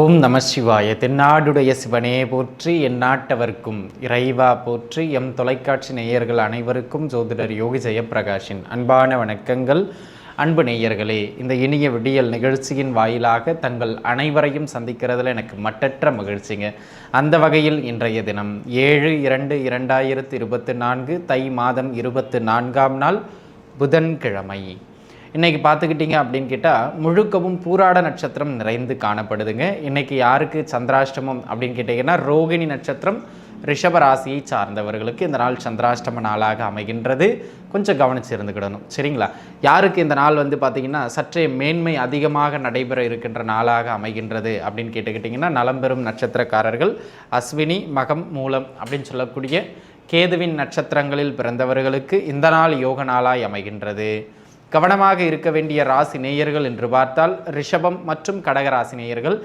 ஓம் நம சிவாய. தென்னாடுடைய சிவனே போற்றி என் நாட்டவர்க்கும் இறைவா போற்றி எம் தொலைக்காட்சி நேயர்கள் அனைவருக்கும் ஜோதிடர் யோகி ஜெயப்பிரகாஷின் அன்பான வணக்கங்கள். அன்பு நேயர்களே இந்த இனிய விடியல் நிகழ்ச்சியின் வாயிலாக தங்கள் அனைவரையும் சந்திக்கிறதுல எனக்கு மட்டற்ற மகிழ்ச்சிங்க. அந்த வகையில் இன்றைய தினம் ஏழு இரண்டு இரண்டாயிரத்து இருபத்தி நான்கு தை மாதம் இருபத்து நான்காம் நாள் புதன்கிழமை. இன்னைக்கு பார்த்துக்கிட்டிங்க அப்படின்னு கேட்டால் முழுக்கவும் பூராட நட்சத்திரம் நிறைந்து காணப்படுதுங்க. இன்னைக்கு யாருக்கு சந்திராஷ்டமம் அப்படின்னு கேட்டிங்கன்னா ரோகிணி நட்சத்திரம் ரிஷப ராசியை சார்ந்தவர்களுக்கு இந்த நாள் சந்திராஷ்டம நாளாக அமைகின்றது. கொஞ்சம் கவனிச்சு இருந்துக்கிடணும். சரிங்களா? யாருக்கு இந்த நாள் வந்து பார்த்திங்கன்னா சற்றே மேன்மை அதிகமாக நடைபெற இருக்கின்ற நாளாக அமைகின்றது அப்படின்னு கேட்டுக்கிட்டிங்கன்னா நலம்பெறும் நட்சத்திரக்காரர்கள் அஸ்வினி மகம் மூலம் அப்படின்னு சொல்லக்கூடிய கேதுவின் நட்சத்திரங்களில் பிறந்தவர்களுக்கு இந்த நாள் யோக நாளாய் அமைகின்றது. கவனமாக இருக்க வேண்டிய ராசி நேயர்கள் என்று பார்த்தால் ரிஷபம் மற்றும் கடகராசி நேயர்கள்.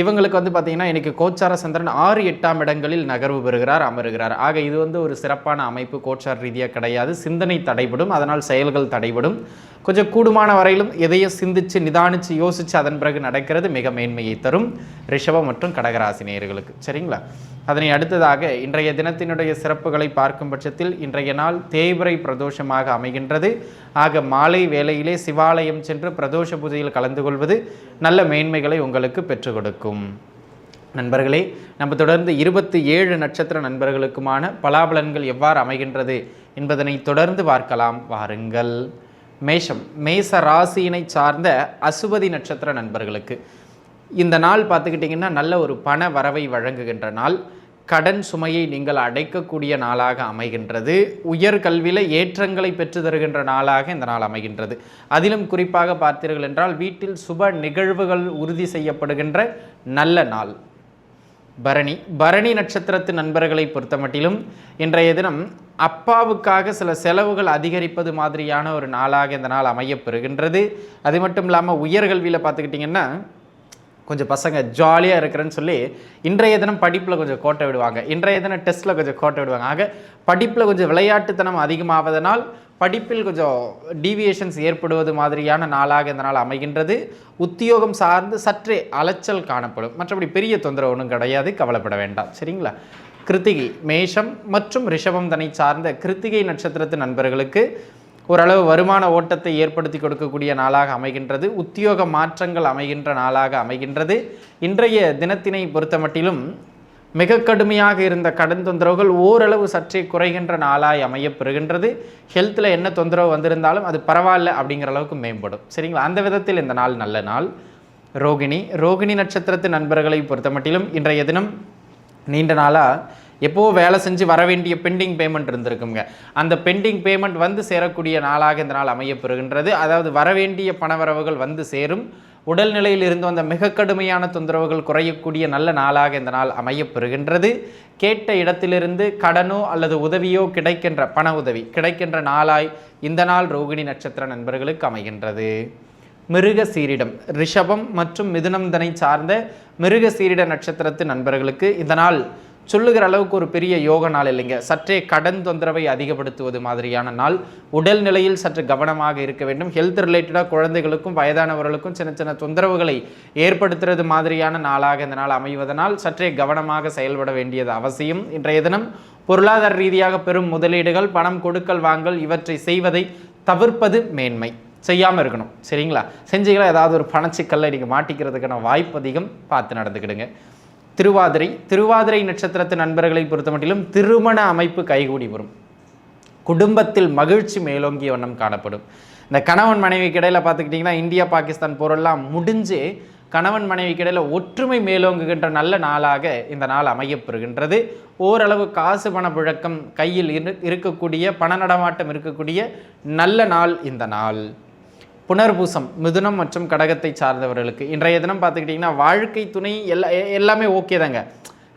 இவங்களுக்கு வந்து பார்த்தீங்கன்னா இன்றைக்கி கோச்சார சந்திரன் ஆறு எட்டாம் இடங்களில் நகர்வு பெறுகிறார் அமருகிறார். ஆக இது வந்து ஒரு சிறப்பான அமைப்பு. கோச்சார் ரீதியாக கிடையாது. சிந்தனை தடைபடும். அதனால் செயல்கள் தடைபடும். கொஞ்சம் கூடுமான வரையிலும் எதையும் சிந்திச்சு நிதானிச்சு யோசிச்சு அதன் பிறகு நடக்கிறது மிக மேன்மையை தரும் ரிஷபம் மற்றும் கடகராசி நேயர்களுக்கு. சரிங்களா? அதனை அடுத்ததாக இன்றைய தினத்தினுடைய சிறப்புகளை பார்க்கும் பட்சத்தில் இன்றைய நாள் தேய்பிரை பிரதோஷமாக அமைகின்றது. ஆக மாலை வேளையிலே சிவாலயம் சென்று பிரதோஷ பூஜையில் கலந்து கொள்வது நல்ல மேன்மைகளை உங்களுக்கு பெற்றுக் கொடுக்கும். நண்பர்களே நம்ம தொடர்ந்து இருபத்தி ஏழு நட்சத்திர நண்பர்களுக்குமான பலாபலன்கள் எவ்வாறு அமைகின்றது என்பதனை தொடர்ந்து பார்க்கலாம். வாருங்கள். மேஷம் மேச ராசியினை சார்ந்த அசுபதி நட்சத்திர நண்பர்களுக்கு. இந்த நாள் பார்த்துக்கிட்டிங்கன்னா நல்ல ஒரு பண வரவை வழங்குகின்ற நாள். கடன் சுமையை நீங்கள் அடைக்கக்கூடிய நாளாக அமைகின்றது. உயர் கல்வியில் ஏற்றங்களை பெற்று தருகின்ற நாளாக இந்த நாள் அமைகின்றது. அதிலும் குறிப்பாக பார்த்தீர்கள் என்றால் வீட்டில் சுப நிகழ்வுகள் உறுதி செய்யப்படுகின்ற நல்ல நாள். பரணி. பரணி நட்சத்திரத்து நண்பர்களை பொறுத்தமட்டிலும் இன்றைய தினம் அப்பாவுக்காக சில செலவுகள் அதிகரிப்பது மாதிரியான ஒரு நாளாக இந்த நாள் அமையப்பெறுகின்றது அது மட்டும் இல்லாமல் உயர்கல்வியில் பார்த்துக்கிட்டிங்கன்னா கொஞ்சம் பசங்க ஜாலியாக இருக்கிறேன்னு சொல்லி இன்றைய தினம் படிப்பில் கொஞ்சம் கோட்டை விடுவாங்க. இன்றைய தினம் டெஸ்ட்டில் கொஞ்சம் கோட்டை விடுவாங்க. ஆக படிப்பில் கொஞ்சம் விளையாட்டுத்தனம் அதிகமாவதனால் படிப்பில் கொஞ்சம் டீவியேஷன்ஸ் ஏற்படுவது மாதிரியான நாளாக இந்த நாள் அமைகின்றது. உத்தியோகம் சார்ந்து சற்றே அலைச்சல் காணப்படும். மற்றபடி பெரிய தொந்தரவு ஒன்றும் கிடையாது. கவலைப்பட வேண்டாம். சரிங்களா? கிருத்திகை மேஷம் மற்றும் ரிஷபம் தனை சார்ந்த கிருத்திகை நட்சத்திரத்து நண்பர்களுக்கு ஓரளவு வருமான ஓட்டத்தை ஏற்படுத்தி கொடுக்கக்கூடிய நாளாக அமைகின்றது. உத்தியோக மாற்றங்கள் அமைகின்ற நாளாக அமைகின்றது. இன்றைய தினத்தினை பொறுத்தமட்டிலும் மிக கடுமையாக இருந்த கடன் தொந்தரவுகள் ஓரளவு சற்றே குறைகின்ற நாளாய் அமையப்பெறுகின்றது ஹெல்த்தில் என்ன தொந்தரவு வந்திருந்தாலும் அது பரவாயில்ல அப்படிங்கிற அளவுக்கு மேம்படும். சரிங்களா? அந்த விதத்தில் இந்த நாள் நல்ல நாள். ரோகிணி ரோகிணி நட்சத்திரத்து நண்பர்களை பொறுத்தமட்டிலும் இன்றைய தினம் நீண்ட நாளாக எப்போது வேலை செஞ்சு வர வேண்டிய பெண்டிங் பேமெண்ட் இருந்திருக்குங்க. அந்த பெண்டிங் பேமெண்ட் வந்து சேரக்கூடிய நாளாக இந்த நாள் அமையப்பெறுகின்றது அதாவது வர வேண்டிய பணவரவுகள் வந்து சேரும். உடல்நிலையில் இருந்து வந்த மிக கடுமையான தொந்தரவுகள் குறையக்கூடிய நல்ல நாளாக இந்த நாள் அமையப்பெறுகின்றது கேட்ட இடத்திலிருந்து கடனோ அல்லது உதவியோ கிடைக்கின்ற பண உதவி கிடைக்கின்ற நாளாய் இந்த நாள் ரோகிணி நட்சத்திர நண்பர்களுக்கு அமைகின்றது. மிருக சீரிடம் ரிஷபம் மற்றும் மிதுனம் தனை சார்ந்த மிருக சீரிட நட்சத்திரத்து நண்பர்களுக்கு இந்த நாள் சொல்லுகிற அளவுக்கு ஒரு பெரிய யோக நாள் இல்லைங்க. சற்றே கடன் தொந்தரவை அதிகப்படுத்துவது மாதிரியான நாள். உடல் நிலையில் சற்று கவனமாக இருக்க வேண்டும். ஹெல்த் ரிலேட்டடாக குழந்தைகளுக்கும் வயதானவர்களுக்கும் சின்ன சின்ன தொந்தரவுகளை ஏற்படுத்துறது மாதிரியான நாளாக இந்த நாள் அமைவதனால் சற்றே கவனமாக செயல்பட வேண்டியது அவசியம். இன்றைய தினம் பொருளாதார ரீதியாக பெரும் முதலீடுகள் பணம் கொடுக்கல் வாங்கல் இவற்றை செய்வதை தவிர்ப்பது மேன்மை. செய்யாமல் இருக்கணும். சரிங்களா? செஞ்சீங்களா ஏதாவது ஒரு பணச்சிக்கல்ல நீங்கள் மாட்டிக்கிறதுக்கான வாய்ப்பு அதிகம். பார்த்து நடந்துக்கிடுங்க. திருவாதிரை. திருவாதிரை நட்சத்திரத்து நண்பர்களை பொறுத்தமட்டிலும் திருமண அமைப்பு கைகூடி வரும். குடும்பத்தில் மகிழ்ச்சி மேலோங்கிய வண்ணம் காணப்படும். இந்த கணவன் மனைவிக்கு இடையில் பார்த்துக்கிட்டிங்கன்னா இந்தியா பாகிஸ்தான் போரெல்லாம் முடிஞ்சு கணவன் மனைவிக்கு இடையில் ஒற்றுமை மேலோங்குகின்ற நல்ல நாளாக இந்த நாள் அமையப்பெறுகின்றது. ஓரளவு காசு பண புழக்கம் கையில் இரு இருக்கக்கூடிய பண நடமாட்டம் இருக்கக்கூடிய நல்ல நாள் இந்த நாள். புனர்பூசம் மிதுனம் மற்றும் கடகத்தை சார்ந்தவர்களுக்கு. இன்றைய தினம் பார்த்துக்கிட்டிங்கன்னா வாழ்க்கை துணை எல்லா எல்லாமே ஓகே தாங்க.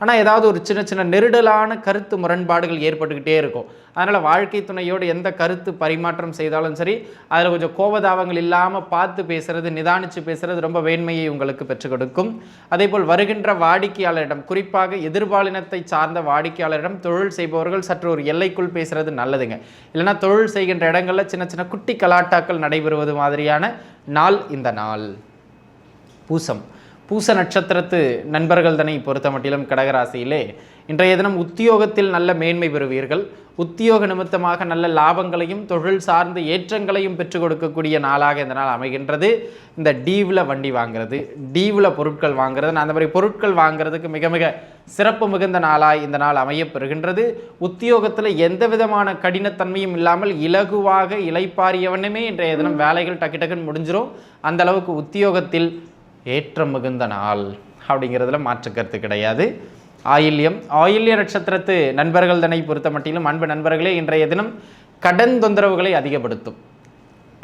ஆனால் ஏதாவது ஒரு சின்ன சின்ன நெருடலான கருத்து முரண்பாடுகள் ஏற்பட்டுக்கிட்டே இருக்கும். அதனால் வாழ்க்கை துணையோடு எந்த கருத்து பரிமாற்றம் செய்தாலும் சரி அதில் கொஞ்சம் கோபதாபங்கள் இல்லாமல் பார்த்து பேசுறது நிதானித்து பேசுறது ரொம்ப வேண்மையை உங்களுக்கு பெற்றுக் கொடுக்கும். அதே போல் வருகின்ற வாடிக்கையாளரிடம் குறிப்பாக எதிர்பாலினத்தை சார்ந்த வாடிக்கையாளரிடம் தொழில் செய்பவர்கள் சற்று ஒரு எல்லைக்குள் பேசுறது நல்லதுங்க. இல்லைன்னா தொழில் செய்கின்ற இடங்களில் சின்ன சின்ன குட்டி கலாட்டாக்கள் நடைபெறுவது மாதிரியான நாள் இந்த நாள். பூசம். பூச நட்சத்திரத்து நண்பர்கள் தன்னை பொறுத்த மட்டிலும் கடகராசியிலே இன்றைய தினம் உத்தியோகத்தில் நல்ல மேன்மை பெறுவீர்கள். உத்தியோக நிமித்தமாக நல்ல லாபங்களையும் தொழில் சார்ந்த ஏற்றங்களையும் பெற்றுக் கொடுக்கக்கூடிய நாளாக இந்த நாள் அமைகின்றது. இந்த டீவில் வண்டி வாங்குறது டீவில் பொருட்கள் வாங்குறது. அந்த மாதிரி பொருட்கள் வாங்குறதுக்கு மிக மிக சிறப்பு மிகுந்த நாளாய் இந்த நாள் அமையப்பெறுகின்றது உத்தியோகத்தில் எந்த விதமான கடினத்தன்மையும் இல்லாமல் இலகுவாக இலைப்பாரியவனுமே இன்றைய தினம் வேலைகள் டக்கு டக்குன்னு முடிஞ்சிரும். அந்த அளவுக்கு உத்தியோகத்தில் ஏற்றம் மிகுந்த நாள் அப்படிங்கிறதுல மாற்று கருத்து கிடையாது. ஆயில்யம் ஆயில்ய நட்சத்திரத்து நண்பர்கள் தன்னை பொறுத்த மட்டிலும் அன்பு நண்பர்களே இன்றைய தினம் கடன் தொந்தரவுகளை அதிகப்படுத்தும்.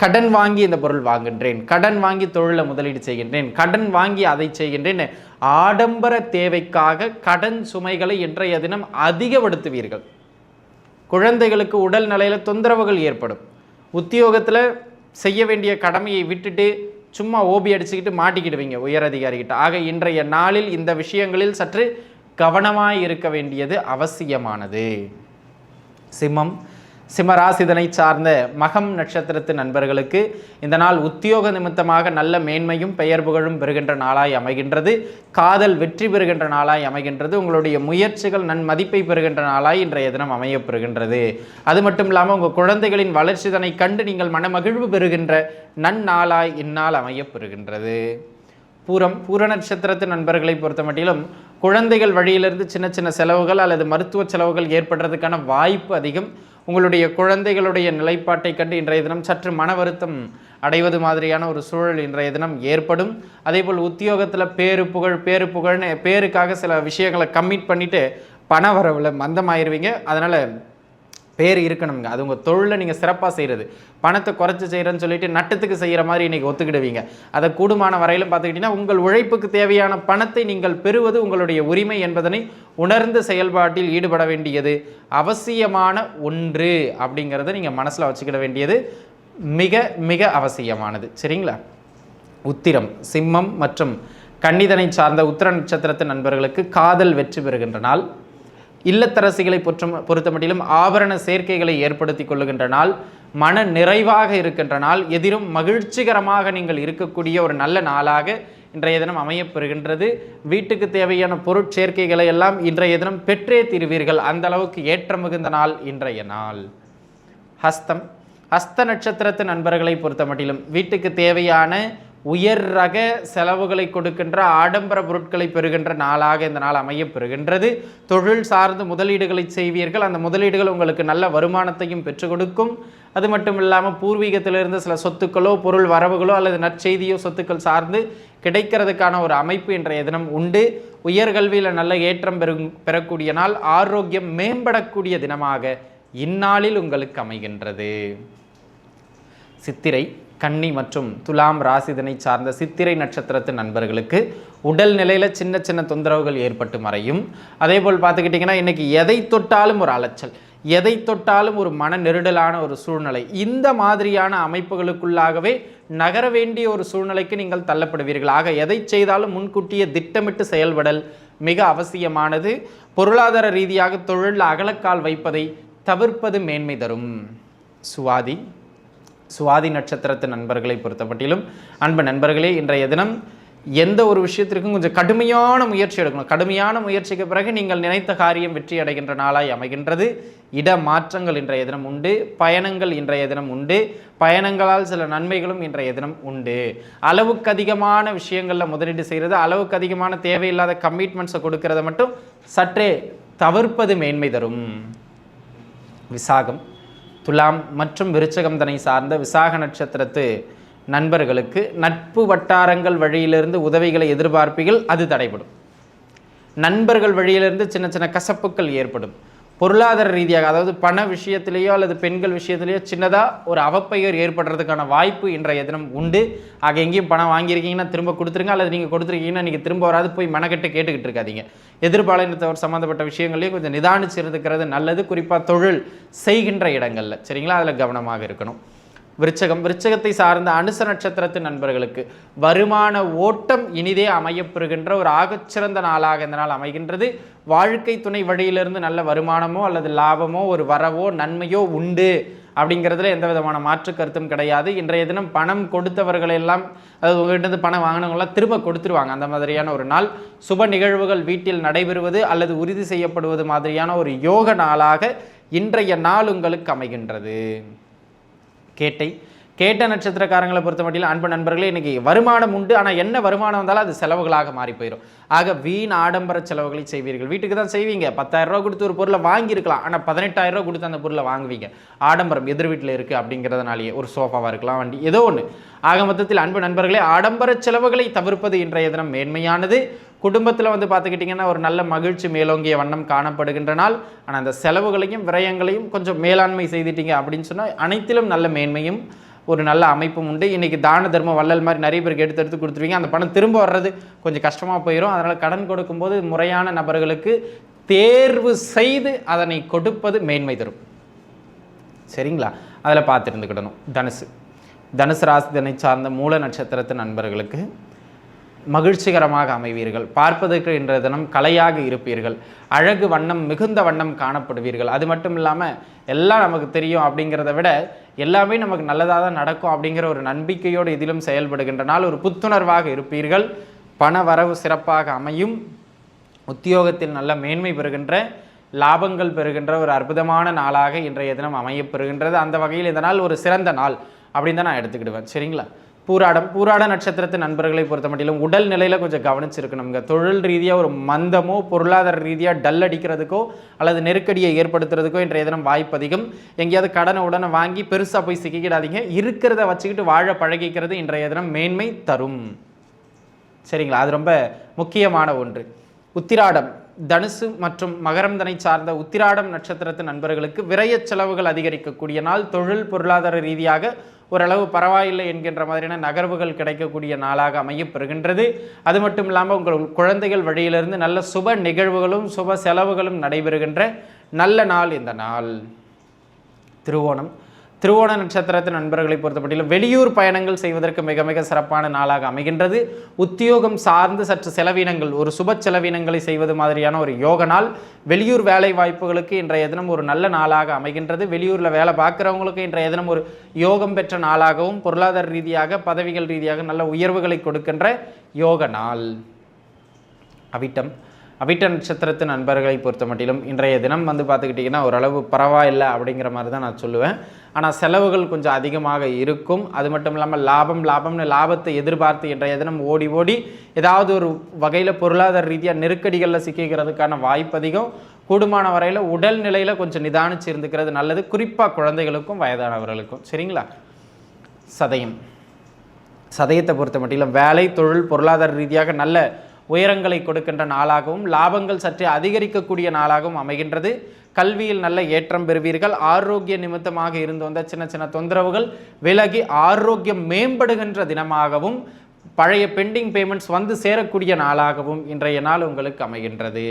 கடன் வாங்கி இந்த பொருள் வாங்குகின்றேன் கடன் வாங்கி தொழிலை முதலீடு செய்கின்றேன் கடன் வாங்கி அதை செய்கின்றேன் ஆடம்பர தேவைக்காக கடன் சுமைகளை இன்றைய தினம் அதிகப்படுத்துவீர்கள். குழந்தைகளுக்கு உடல் நிலையில் தொந்தரவுகள் ஏற்படும். உத்தியோகத்தில் செய்ய வேண்டிய கடமையை விட்டுட்டு சும்மா ஓபி அடிச்சுக்கிட்டு மாட்டிக்கிடுவீங்க உயர் அதிகாரிகிட்ட ஆக இன்றைய நாளில் இந்த விஷயங்களில் சற்று கவனமாக இருக்க வேண்டியது அவசியமானது. சிம்மம் சிம்மராசிதனை சார்ந்த மகம் நட்சத்திரத்து நண்பர்களுக்கு இந்த நாள் உத்தியோக நிமித்தமாக நல்ல மேன்மையும் பெயர் புகழும் பெறுகின்ற நாளாய் அமைகின்றது. காதல் வெற்றி பெறுகின்ற நாளாய் அமைகின்றது. உங்களுடைய முயற்சிகள் நன் மதிப்பை பெறுகின்ற நாளாய் இன்றைய தினம் அமையப்பெறுகின்றது அது மட்டும் இல்லாமல் உங்கள் குழந்தைகளின் வளர்ச்சிதனை கண்டு நீங்கள் மனமகிழ்வு பெறுகின்ற நன்னாளாய் இந்நாள் அமையப்பெறுகின்றது பூரம் பூர நட்சத்திரத்து நண்பர்களை பொறுத்த மட்டிலும் குழந்தைகள் வழியிலிருந்து சின்ன சின்ன செலவுகள் அல்லது மருத்துவ செலவுகள் ஏற்படுறதுக்கான வாய்ப்பு அதிகம். உங்களுடைய குழந்தைகளுடைய நிலைப்பாட்டை கண்டு இன்றைய தினம் சற்று மன வருத்தம் அடைவது மாதிரியான ஒரு சூழல் இன்றைய தினம் ஏற்படும். அதேபோல் உத்தியோகத்தில் பேரு புகழ் பேரு புகழ்னு பேருக்காக சில விஷயங்களை கம்மிட் பண்ணிவிட்டு பண வரவில் மந்தமாயிருவீங்க. அதனால் பேர் இருக்கணுங்க அது உங்கள் தொழிலை நீங்கள் சிறப்பாக செய்கிறது பணத்தை குறைச்சி செய்கிறேன்னு சொல்லிட்டு நட்டத்துக்கு செய்கிற மாதிரி இன்றைக்கி ஒத்துக்கிடுவீங்க. அதை கூடுமான வரையிலும் பார்த்துக்கிட்டிங்கன்னா உங்கள் உழைப்புக்கு தேவையான பணத்தை நீங்கள் பெறுவது உங்களுடைய உரிமை என்பதனை உணர்ந்த செயல்பாட்டில் ஈடுபட வேண்டியது. அவசியமான ஒன்று அப்படிங்கிறத நீங்கள் மனசில் வச்சுக்கிட வேண்டியது மிக மிக அவசியமானது. சரிங்களா? உத்திரம் சிம்மம் மற்றும் கன்னிதனை சார்ந்த உத்திர நட்சத்திரத்தின் நண்பர்களுக்கு காதல் வெற்றி பெறுகின்ற நாள். இல்லத்தரசிகளை பொற்றும் பொறுத்த மட்டிலும் ஆபரண சேர்க்கைகளை ஏற்படுத்தி கொள்ளுகின்ற நாள் மன நிறைவாக இருக்கின்ற நாள் எதிரும் மகிழ்ச்சிகரமாக நீங்கள் இருக்கக்கூடிய ஒரு நல்ல நாளாக இன்றைய தினம் அமையப்பெறுகின்றது. வீட்டுக்கு தேவையான பொருட்சேர்க்கைகளை எல்லாம் இன்றைய தினம் பெற்றே தீருவீர்கள். அந்த அளவுக்கு ஏற்ற மிகுந்த நாள் இன்றைய நாள். ஹஸ்தம். ஹஸ்த நட்சத்திரத்து நண்பர்களை பொறுத்த மட்டிலும் வீட்டுக்கு தேவையான உயர் ரக செலவுகளை கொடுக்கின்ற ஆடம்பர பொருட்களை பெறுகின்ற நாளாக இந்த நாள் அமைய பெறுகின்றது. தொழில் சார்ந்து முதலீடுகளை செய்வீர்கள். அந்த முதலீடுகள் உங்களுக்கு நல்ல வருமானத்தையும் பெற்றுக் கொடுக்கும். அது மட்டும் இல்லாமல் பூர்வீகத்திலிருந்து சில சொத்துக்களோ பொருள் வரவுகளோ அல்லது நற்செய்தியோ சொத்துக்கள் சார்ந்து கிடைக்கிறதுக்கான ஒரு அமைப்பு இன்றைய தினம் உண்டு. உயர்கல்வியில் நல்ல ஏற்றம் பெறு பெறக்கூடிய நாள். ஆரோக்கியம் மேம்படக்கூடிய தினமாக இந்நாளில் உங்களுக்கு அமைகின்றது. சித்திரை கன்னி மற்றும் துலாம் ராசிதனை சார்ந்த சித்திரை நட்சத்திரத்து நண்பர்களுக்கு உடல் நிலையில் சின்ன சின்ன தொந்தரவுகள் ஏற்பட்டு மறையும். அதே போல் பார்த்துக்கிட்டிங்கன்னா இன்றைக்கி எதை தொட்டாலும் ஒரு அலைச்சல் எதை தொட்டாலும் ஒரு மன நெருடலான ஒரு சூழ்நிலை. இந்த மாதிரியான அமைப்புகளுக்குள்ளாகவே நகர வேண்டிய ஒரு சூழ்நிலைக்கு நீங்கள் தள்ளப்படுவீர்கள். ஆக எதை செய்தாலும் முன்கூட்டியே திட்டமிட்டு செயல்படல் மிக அவசியமானது. பொருளாதார ரீதியாக தொழில் அகலக்கால் வைப்பதை தவிர்ப்பது மேன்மை தரும். சுவாதி. சுவாதி நட்சத்திரத்து நண்பர்களை பொறுத்தப்பட்டிலும் அன்பு நண்பர்களே இன்றைய தினம் எந்த ஒரு விஷயத்திற்கும் கொஞ்சம் கடுமையான முயற்சி எடுக்கணும். கடுமையான முயற்சிக்கு பிறகு நீங்கள் நினைத்த காரியம் வெற்றி அடைகின்ற நாளாய் அமைகின்றது. இட மாற்றங்கள் இன்றைய தினம் உண்டு. பயணங்கள் இன்றைய தினம் உண்டு. பயணங்களால் சில நன்மைகளும் இன்றைய தினம் உண்டு. அளவுக்கு அதிகமான விஷயங்களில் முதலீடு செய்கிறது அளவுக்கு அதிகமான தேவையில்லாத கமிட்மெண்ட்ஸை கொடுக்கறத மட்டும் சற்றே தவிர்ப்பது மேன்மை தரும். விசாகம். துலாம் மற்றும் விருச்சகம் தனை சார்ந்த விசாக நட்சத்திரத்து நண்பர்களுக்கு நட்பு வட்டாரங்கள் வழியிலிருந்து உதவிகளை எதிர்பார்ப்பீர்கள் அது தடைபடும். நண்பர்கள் வழியிலிருந்து சின்ன சின்ன கசப்புக்கள் ஏற்படும். பொருளாதார ரீதியாக அதாவது பண விஷயத்திலேயோ அல்லது பெண்கள் விஷயத்திலேயோ சின்னதாக ஒரு அவப்பெயர் ஏற்படுறதுக்கான வாய்ப்பு இன்றைய தினம் உண்டு. ஆக எங்கேயும் பணம் வாங்கியிருக்கீங்கன்னா திரும்ப கொடுத்துருங்க. அல்லது நீங்கள் கொடுத்துருக்கீங்கன்னா நீங்கள் திரும்ப வராது. போய் மெனக்கெட்டு கேட்டுக்கிட்டு இருக்காதீங்க. எதிர்பாலினத்தவர் சம்மந்தப்பட்ட விஷயங்களையும் கொஞ்சம் நிதானிச்சு இருக்கிறது நல்லது. குறிப்பாக தொழில் செய்கின்ற இடங்களில். சரிங்களா? அதில் கவனமாக இருக்கணும். விருச்சகம் விருச்சகத்தை சார்ந்த அனுச நட்சத்திரத்து நண்பர்களுக்கு வருமான ஓட்டம் இனிதே அமையப்பெறுகின்ற ஒரு ஆகச்சிறந்த நாளாக இந்த நாள் அமைகின்றது. வாழ்க்கை துணை வழியிலிருந்து நல்ல வருமானமோ அல்லது லாபமோ ஒரு வரவோ நன்மையோ உண்டு அப்படிங்கிறதுல எந்த விதமான மாற்று கருத்தும் கிடையாது. இன்றைய தினம் பணம் கொடுத்தவர்கள் எல்லாம் அதாவது உங்கள்கிட்ட பணம் வாங்கினவங்களாம் திரும்ப கொடுத்துருவாங்க. அந்த மாதிரியான ஒரு நாள் சுப நிகழ்வுகள் வீட்டில் நடைபெறுவது அல்லது உறுதி செய்யப்படுவது மாதிரியான ஒரு யோக நாளாக இன்றைய நாள் உங்களுக்கு அமைகின்றது. கேட்டை. கேட்ட நட்சத்திரக்காரங்களை பொறுத்த மட்டிலும் அன்பு நண்பர்களே இன்றைக்கி வருமானம் உண்டு. ஆனால் என்ன வருமானம் வந்தாலும் அது செலவுகளாக மாறி போயிடும் ஆக வீண் ஆடம்பர செலவுகளை செய்வீர்கள். வீட்டுக்கு தான் செய்வீங்க. பத்தாயிரரூவா கொடுத்து ஒரு பொருளை வாங்கியிருக்கலாம். ஆனால் பதினெட்டாயிரம் ரூபா கொடுத்து அந்த பொருளை வாங்குவீங்க. ஆடம்பரம் எதிர் வீட்டில் இருக்குது அப்படிங்கிறதுனாலேயே. ஒரு சோஃபாவாக இருக்கலாம் வண்டி ஏதோ ஒன்று ஆக மொத்தத்தில் அன்பு நண்பர்களே ஆடம்பர செலவுகளை தவிர்ப்பது இன்றைய தினம் மேன்மையானது. குடும்பத்தில் வந்து பார்த்துக்கிட்டிங்கன்னா ஒரு நல்ல மகிழ்ச்சி மேலோங்கிய வண்ணம் காணப்படுகின்ற நாள். ஆனால் அந்த செலவுகளையும் விரயங்களையும் கொஞ்சம் மேலாண்மை செய்துட்டீங்க அப்படின்னு சொன்னால் அனைத்திலும் நல்ல மேன்மையும் ஒரு நல்ல அமைப்பும் உண்டு. இன்றைக்கி தான தர்மம் வள்ளல் மாதிரி நிறைய பேருக்கு எடுத்து எடுத்து கொடுத்துருவீங்க. அந்த பணம் திரும்ப வர்றது கொஞ்சம் கஷ்டமாக போயிடும் அதனால் கடன் கொடுக்கும்போது முறையான நபர்களுக்கு தேர்வு செய்து அதனை கொடுப்பது மேன்மை தரும். சரிங்களா? அதில் பார்த்து இருந்துக்கிடணும். தனுசு. ராசி ராசிதனை சார்ந்த மூல நட்சத்திரத்து நண்பர்களுக்கு மகிழ்ச்சிகரமாக அமைவீர்கள். பார்ப்பதற்கு இன்றைய தினம் கலையாக இருப்பீர்கள். அழகு வண்ணம் மிகுந்த வண்ணம் காணப்படுவீர்கள். அது மட்டும் இல்லாமல் எல்லாம் நமக்கு தெரியும் அப்படிங்கிறத விட எல்லாமே நமக்கு நல்லதாக தான் நடக்கும் அப்படிங்கிற ஒரு நம்பிக்கையோடு இதிலும் செயல்படுகின்ற நாள் ஒரு புத்துணர்வாக இருப்பீர்கள். பண வரவு சிறப்பாக அமையும். உத்தியோகத்தில் நல்ல மேன்மை பெறுகின்ற லாபங்கள் பெறுகின்ற ஒரு அற்புதமான நாளாக இன்றைய தினம் அமையப்பெறுகின்றது அந்த வகையில் இந்த நாள் ஒரு சிறந்த நாள் அப்படின்னு தான் நான் எடுத்துக்கிடுவேன். சரிங்களா? பூராடம் பூராட நட்சத்திரத்து நண்பர்களை பொறுத்த மட்டிலும் உடல் நிலையில் கொஞ்சம் கவனிச்சிருக்கணுங்க தொழில் ரீதியாக ஒரு மந்தமோ பொருளாதார ரீதியாக டல் அடிக்கிறதுக்கோ அல்லது நெருக்கடியை ஏற்படுத்துறதுக்கோ இன்றைய தினம் வாய்ப்பு அதிகம். எங்கேயாவது கடனை உடனே வாங்கி பெருசாக போய் சிக்கிக்கிடாதீங்க. இருக்கிறத வச்சுக்கிட்டு வாழ பழகிக்கிறது இன்றைய தினம் மேன்மை தரும். சரிங்களா? அது ரொம்ப முக்கியமான ஒன்று. உத்திராடம். தனுசு மற்றும் மகரம் தனை சார்ந்த உத்திராடம் நட்சத்திரத்து நண்பர்களுக்கு விரைய செலவுகள் அதிகரிக்கக்கூடிய நாள் தொழில் பொருளாதார ரீதியாக ஓரளவு பரவாயில்லை என்கின்ற மாதிரியான நகர்வுகள் கிடைக்கக்கூடிய நாளாக அமையப்பெறுகின்றது. அது மட்டும் இல்லாமல் உங்கள் குழந்தைகள் வழியிலிருந்து நல்ல சுப நிகழ்வுகளும் சுப செலவுகளும் நடைபெறுகின்ற நல்ல நாள் இந்த நாள். திருவோணம். திருவோண நட்சத்திரத்தின் நண்பர்களை பொறுத்தப்பட்டிலும் வெளியூர் பயணங்கள் செய்வதற்கு மிக மிக சிறப்பான நாளாக அமைகின்றது. உத்தியோகம் சார்ந்து சற்று செலவினங்கள் ஒரு சுப செலவினங்களை செய்வது மாதிரியான ஒரு யோக நாள். வெளியூர் வேலை வாய்ப்புகளுக்கு இன்றைய தினம் ஒரு நல்ல நாளாக அமைகின்றது. வெளியூரில் வேலை பார்க்குறவங்களுக்கு இன்றைய தினம் ஒரு யோகம் பெற்ற நாளாகவும் பொருளாதார ரீதியாக பதவிகள் ரீதியாக நல்ல உயர்வுகளை கொடுக்கின்ற யோக நாள். அவிட்டம். அவிட்ட நட்சத்திரத்து நண்பர்களை பொறுத்த மட்டிலும் இன்றைய தினம் வந்து பார்த்துக்கிட்டிங்கன்னா ஓரளவு பரவாயில்லை அப்படிங்கிற மாதிரி தான் நான் சொல்லுவேன். ஆனால் செலவுகள் கொஞ்சம் அதிகமாக இருக்கும். அது மட்டும் இல்லாமல் லாபம் லாபம்னு லாபத்தை எதிர்பார்த்து இன்றைய தினம் ஓடி ஓடி ஏதாவது ஒரு வகையில் பொருளாதார ரீதியாக நெருக்கடிகளில் சிக்கிக்கிறதுக்கான வாய்ப்பு அதிகம். கூடுமான வரையில் உடல் நிலையில் கொஞ்சம் நிதானிச்சு இருந்துக்கிறது நல்லது. குறிப்பாக குழந்தைகளுக்கும் வயதானவர்களுக்கும். சரிங்களா? சதயம். சதயத்தை பொறுத்த மட்டிலும் வேலை தொழில் பொருளாதார ரீதியாக நல்ல உயரங்களை கொடுக்கின்ற நாளாகவும் லாபங்கள் சற்று அதிகரிக்கக்கூடிய நாளாகவும் அமைகின்றது. கல்வியில் நல்ல ஏற்றம் பெறுவீர்கள். ஆரோக்கிய நிமித்தமாக இருந்து வந்த சின்ன சின்ன தொந்தரவுகள் விலகி ஆரோக்கியம் மேம்படுகின்ற தினமாகவும் பழைய பெண்டிங் பேமெண்ட்ஸ் வந்து சேரக்கூடிய நாளாகவும் இன்றைய நாள் உங்களுக்கு அமைகின்றது.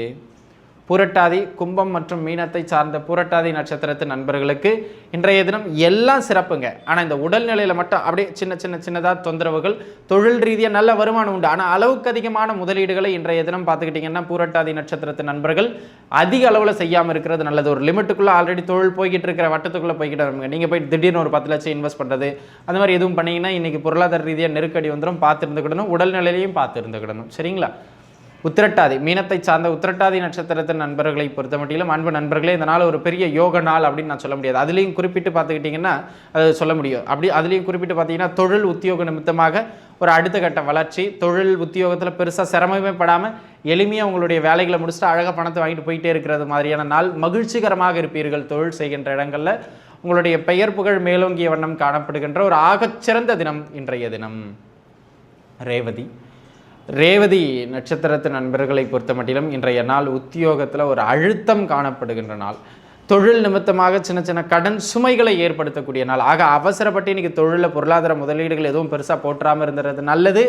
புரட்டாதி கும்பம் மற்றும் மீனத்தை சார்ந்த புரட்டாதி நட்சத்திரத்து நண்பர்களுக்கு இன்றைய தினம் எல்லாம் சிறப்புங்க. ஆனால் இந்த உடல்நிலையில் மட்டும் அப்படியே சின்ன சின்ன சின்னதாக தொந்தரவுகள் தொழில் ரீதியாக நல்ல வருமானம் உண்டு. ஆனால் அளவுக்கு அதிகமான முதலீடுகளை இன்றைய தினம் பார்த்துக்கிட்டிங்கன்னா பூரட்டாதி நட்சத்திரத்து நண்பர்கள் அதிக அளவில் செய்யாமல் இருக்கிறது நல்லது. ஒரு லிமிட்டுக்குள்ளே ஆல்ரெடி தொழில் போய்கிட்டு இருக்கிற வட்டத்துக்குள்ளே போய்கிட்டு வருங்க நீங்கள் போய் திடீர்னு ஒரு பத்து லட்சம் இன்வெஸ்ட் பண்ணுறது அந்த மாதிரி எதுவும் பண்ணிங்கன்னா இன்றைக்கி பொருளாதார ரீதியாக நெருக்கடி வந்துடும் பார்த்து இருந்துக்கிடணும் உடல்நிலையிலையும் பார்த்து இருந்துக்கிடணும் சரிங்களா? உத்திரட்டாதி மீனத்தை சார்ந்த உத்திரட்டாதி நட்சத்திரத்தின் நண்பர்களை பொறுத்த மட்டிலும் அன்பு நண்பர்களே இந்த நாள் ஒரு பெரிய யோக நாள் அப்படின்னு நான் சொல்ல முடியாது. அதுலேயும் குறிப்பிட்டு பார்த்துக்கிட்டிங்கன்னா அது சொல்ல முடியும். அப்படி அதுலேயும் குறிப்பிட்டு பார்த்தீங்கன்னா தொழில் உத்தியோக நிமித்தமாக ஒரு அடுத்த கட்ட வளர்ச்சி தொழில் உத்தியோகத்தில் பெருசாக சிரமமே படாமல் எளிமையாக உங்களுடைய வேலைகளை முடிச்சுட்டு அழகாக பணத்தை வாங்கிட்டு போயிட்டே இருக்கிறது மாதிரியான நாள் மகிழ்ச்சிகரமாக இருப்பீர்கள் தொழில் செய்கின்ற இடங்களில். உங்களுடைய பெயர் புகழ் மேலோங்கிய வண்ணம் காணப்படுகின்ற ஒரு ஆகச்சிறந்த தினம் இன்றைய தினம். ரேவதி. ரேவதி நட்சத்திரத்து நண்பர்களை பொறுத்த மட்டிலும் இன்றைய நாள் உத்தியோகத்தில் ஒரு அழுத்தம் காணப்படுகின்ற நாள். தொழில் நிமித்தமாக சின்ன சின்ன கடன் சுமைகளை ஏற்படுத்தக்கூடிய நாள். ஆக அவசரப்பட்டு இன்னைக்கு தொழிலில் பொருளாதார முதலீடுகள் எதுவும் பெருசாக போற்றாமல் இருந்துறது நல்லது.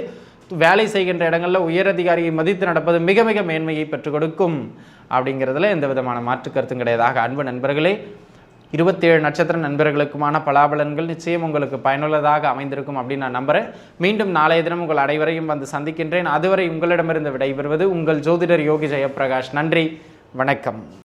வேலை செய்கின்ற இடங்களில் உயரதிகாரியை மதித்து நடப்பது மிக மிக மேன்மையை பெற்றுக் கொடுக்கும். அப்படிங்கிறதுல எந்த விதமான மாற்று கருத்தும் கிடையாது. ஆக அன்பு நண்பர்களே இருபத்தேழு நட்சத்திர நண்பர்களுக்குமான பலாபலன்கள் நிச்சயம் உங்களுக்கு பயனுள்ளதாக அமைந்திருக்கும் அப்படின்னு நான் நம்புகிறேன் மீண்டும் நாளைய தினம் உங்கள் அனைவரையும் வந்து சந்திக்கின்றேன். அதுவரை உங்களிடமிருந்து விடைபெறுவது உங்கள் ஜோதிடர் யோகி ஜெயபிரகாஷ் நன்றி. வணக்கம்.